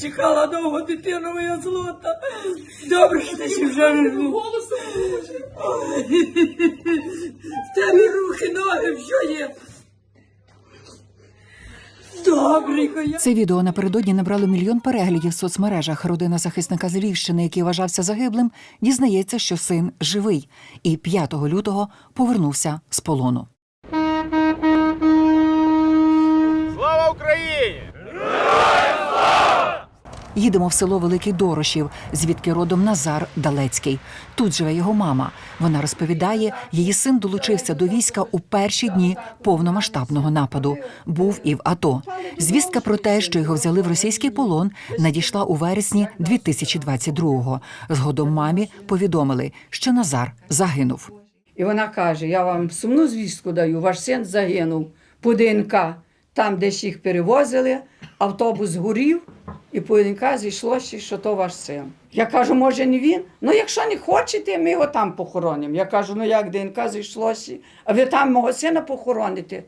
чекала довго дитину моя злота. Добре, що ти ще вже не голосом. Старі руки, ноги, що є. Це відео напередодні набрало мільйон переглядів в соцмережах. Родина захисника з Львівщини, який вважався загиблим, дізнається, що син живий, і 5 лютого повернувся з полону. Їдемо в село Великий Дорошів, звідки родом Назар Далецький. Тут живе його мама. Вона розповідає, її син долучився до війська у перші дні повномасштабного нападу. Був і в АТО. Звістка про те, що його взяли в російський полон, надійшла у вересні 2022-го. Згодом мамі повідомили, що Назар загинув. І вона каже: я вам сумну звістку даю, ваш син загинув по ДНК. Там, де ж їх перевозили, автобус згорів, і по ДНК зійшлося, що то ваш син. Я кажу, може, не він? Ну, якщо не хочете, ми його там похоронимо. Я кажу, ну як ДНК зійшлося, а ви там мого сина похороните?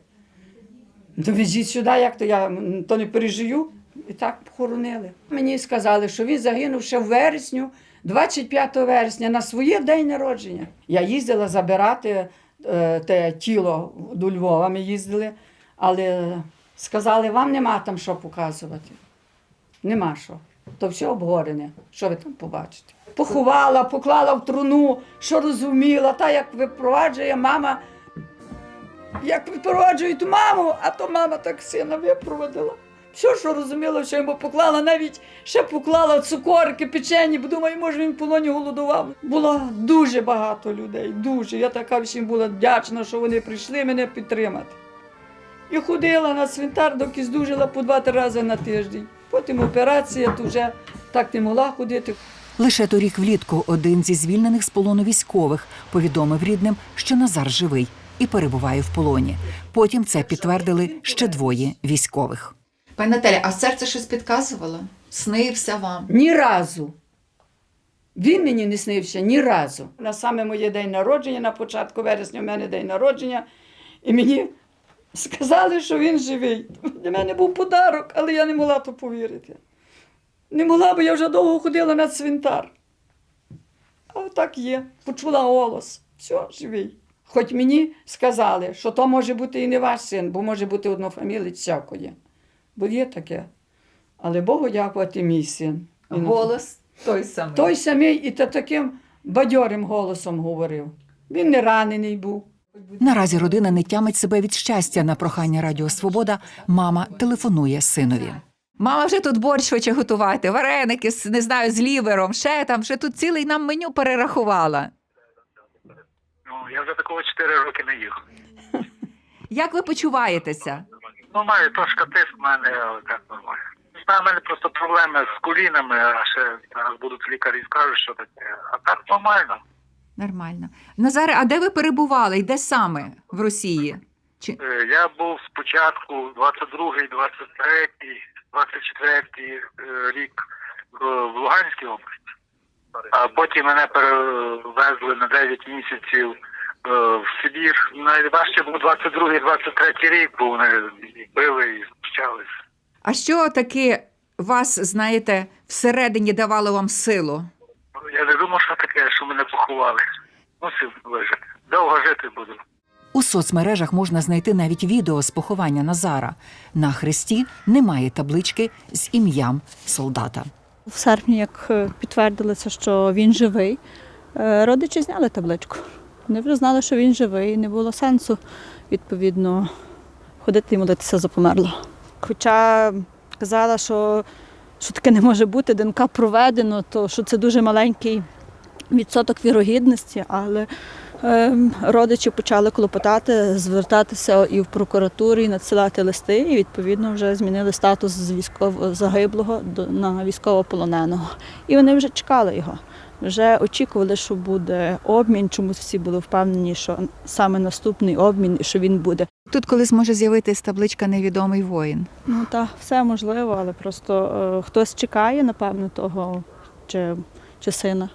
Ну, везіть сюди, як то я то не пережию. І так похоронили. Мені сказали, що він загинув ще в вересню, 25 вересня, на своє день народження. Я їздила забирати е, те тіло до Львова. Ми їздили, але сказали, вам нема там що показувати. Нема що. То все обгорене. Що ви там побачите? Поховала, поклала в труну, що розуміла, та як випроваджує мама як відпроваджують маму, а то мама так сина випроводила. Все, що розуміла, що йому поклала, навіть ще поклала цукорки, печені, бо думаю, може він в полоні голодував. Було дуже багато людей, дуже. Я така всім була вдячна, що вони прийшли мене підтримати. І ходила на цвинтар, доки здужила по два-три рази на тиждень. Потім операція, то вже так не могла ходити. Лише торік влітку один зі звільнених з полону військових повідомив рідним, що Назар живий і перебуває в полоні. Потім це підтвердили ще двоє військових. Пані Наталя, а серце щось підказувало? Снився вам? Ні разу. Він мені не снився ні разу. На саме моє день народження, на початку вересня, у мене день народження, і мені сказали, що він живий. Для мене був подарок, але я не могла то повірити. Не могла, бо я вже довго ходила на цвинтар. А так є. Почула голос. Все, живий. Хоч мені сказали, що то може бути і не ваш син, бо може бути однофамілець всякої. Бо є таке. Але Богу дякувати, мій син. Він Голос той самий. той самий і та таким бадьорим голосом говорив. Він не ранений був. Наразі родина не тямить себе від щастя. На прохання Радіо Свобода мама телефонує синові. Мама вже тут борщ хоче готувати, вареники, з- не знаю, з лівером, ще там, вже тут цілий нам меню перерахувала. Ну, я вже такого 4 роки не їв. Як ви почуваєтеся? Ну, маю трошки тиск в мене, але так нормально. Знаю, в мене просто проблеми з колінами, а ще зараз будуть лікарі скажуть, що таке. А так нормально. Нормально. Назаре, а де ви перебували? І де саме в Росії? Чи... Е, Я був спочатку 22-й, 23-й, 24-й е, рік в Луганській області, а потім мене перевезли на 9 місяців е, в Сибір. Найважче був 22-й, 23-й рік, бо вони били і знущались. А що таке вас, знаєте, всередині давало вам силу? Думав, що таке, що мене поховали. Мусив вижити. Довго жити буду. У соцмережах можна знайти навіть відео з поховання Назара. На хресті немає таблички з ім'ям солдата. В серпні, як е, підтвердилося, що він живий, е, родичі зняли табличку. Вони вже знали, що він живий, не було сенсу, відповідно, ходити і молитися за померлого. Хоча казала, що, що таке не може бути, ДНК проведено, то що це дуже маленький відсоток вірогідності, але е, родичі почали клопотати, звертатися і в прокуратуру, і надсилати листи, і відповідно вже змінили статус з військово загиблого до на військовополоненого. І вони вже чекали його. Вже очікували, що буде обмін. Чомусь всі були впевнені, що саме наступний обмін, і що він буде. Тут колись може з'явитись табличка Невідомий воїн. Ну так, все можливо, але просто е, хтось чекає, напевно, того, чи, чи сина,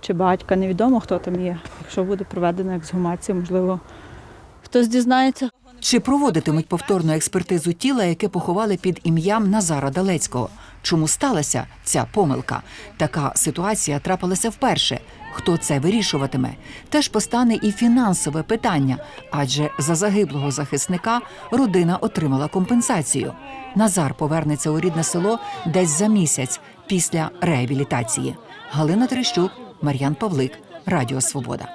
чи батька. Невідомо, хто там є. Якщо буде проведена ексгумація, можливо, хтось дізнається. Чи проводитимуть повторну експертизу тіла, яке поховали під ім'ям Назара Далецького? Чому сталася ця помилка? Така ситуація трапилася вперше. Хто це вирішуватиме? Теж постане і фінансове питання, адже за загиблого захисника родина отримала компенсацію. Назар повернеться у рідне село десь за місяць після реабілітації. Галина Трещук, Мар'ян Павлик, Радіо Свобода.